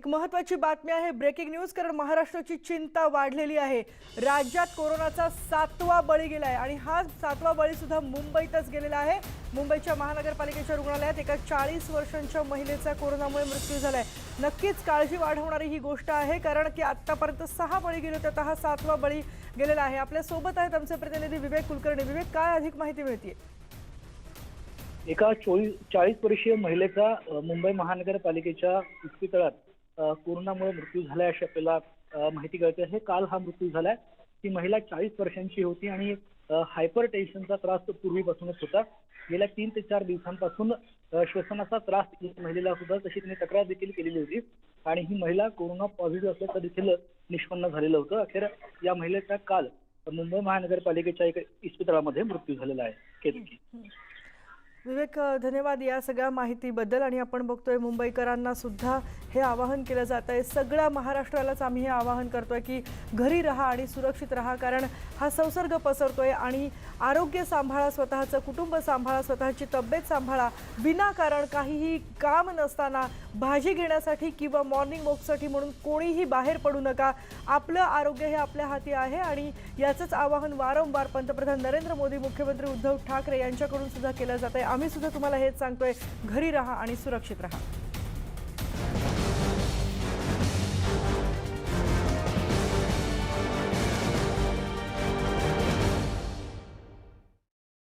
एक महत्वाची बातमी आहे. ब्रेकिंग न्यूज कारण महाराष्ट्राची चिंता वाढलेली आहे. राज्यात कोरोनाचा सातवा बळी गेलाय आणि हा सातवा बळी सुद्धा मुंबईतच गेलेला आहे. मुंबईच्या महानगरपालिकेच्या रुग्णालयात एका चाळीस वर्षांच्या महिलेचा कोरोनामुळे मृत्यू झालाय. नक्कीच काळजी वाढवणारी ही गोष्ट आहे कारण की आतापर्यंत सहा बळी गेले होते आता हा सातवा बळी गेलेला आहे. आपल्यासोबत आहेत आमचे प्रतिनिधी विवेक कुलकर्णी. विवेक काय अधिक माहिती मिळते एका चोवीस चाळीस वर्षीय महिलेचा मुंबई महानगरपालिकेच्या इस्पितळात कोरोनामुळे मृत्यू झालाय अशी आपल्याला माहिती कळते. आहे काल हा मृत्यू झालाय. ती महिला चाळीस वर्षांची होती आणि हायपर टेन्शनचा त्रास पूर्वीपासूनच होता. गेल्या तीन ते चार दिवसांपासून श्वसनाचा त्रास महिलेला होता तशी तिने तक्रार देखील केलेली होती. आणि ही महिला कोरोना पॉझिटिव्ह असल्याचं देखील निष्पन्न झालेलं होतं. अखेर या महिलेचा काल मुंबई महानगरपालिकेच्या एका इस्पितळामध्ये मृत्यू झालेला आहे. केतकी विवेक धन्यवाद या सगळ्या माहितीबद्दल. आणि आपण बघतोय मुंबईकरांना सुद्धा हे आवाहन केलं जात आहे. सगळ्या महाराष्ट्रालाच आम्ही हे आवाहन करतोय की घरी राहा आणि सुरक्षित राहा कारण हा संसर्ग पसरतोय. आणि आरोग्य सांभाळा स्वतःचं कुटुंब सांभाळा स्वतःची तब्येत सांभाळा विनाकारण काहीही काम नसताना भाजी घेण्यासाठी किंवा मॉर्निंग वॉकसाठी म्हणून कोणीही बाहेर पडू नका. आपलं आरोग्य हे आपल्या हाती आहे आणि याचंच आवाहन वारंवार पंतप्रधान नरेंद्र मोदी मुख्यमंत्री उद्धव ठाकरे यांच्याकडून सुद्धा केलं जात आहे. आम्ही सुद्धा तुम्हाला हेच सांगतोय घरी राहा आणि सुरक्षित राहा.